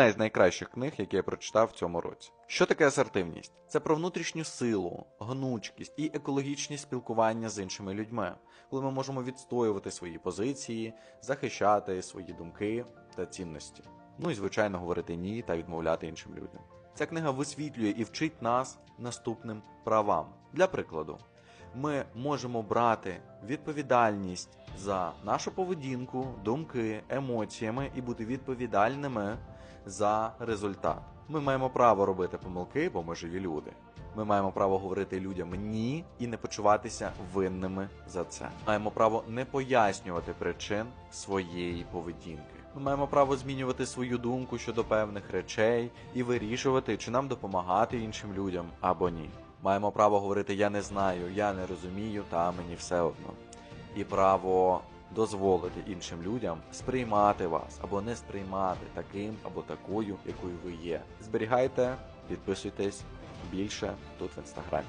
Одна із найкращих книг, які я прочитав в цьому році. Що таке асертивність? Це про внутрішню силу, гнучкість і екологічні спілкування з іншими людьми, коли ми можемо відстоювати свої позиції, захищати свої думки та цінності. Ну і звичайно говорити ні та відмовляти іншим людям. Ця книга висвітлює і вчить нас наступним правам. Для прикладу, ми можемо брати відповідальність за нашу поведінку, думки, емоціями і бути відповідальними за результат. Ми маємо право робити помилки, бо ми живі люди. Ми маємо право говорити людям ні і не почуватися винними за це. Маємо право не пояснювати причин своєї поведінки. Ми маємо право змінювати свою думку щодо певних речей і вирішувати, чи нам допомагати іншим людям або ні. Маємо право говорити я не знаю, я не розумію, та мені все одно. І право дозволити іншим людям сприймати вас або не сприймати таким або такою, якою ви є. Зберігайте, підписуйтесь більше тут в інстаграмі.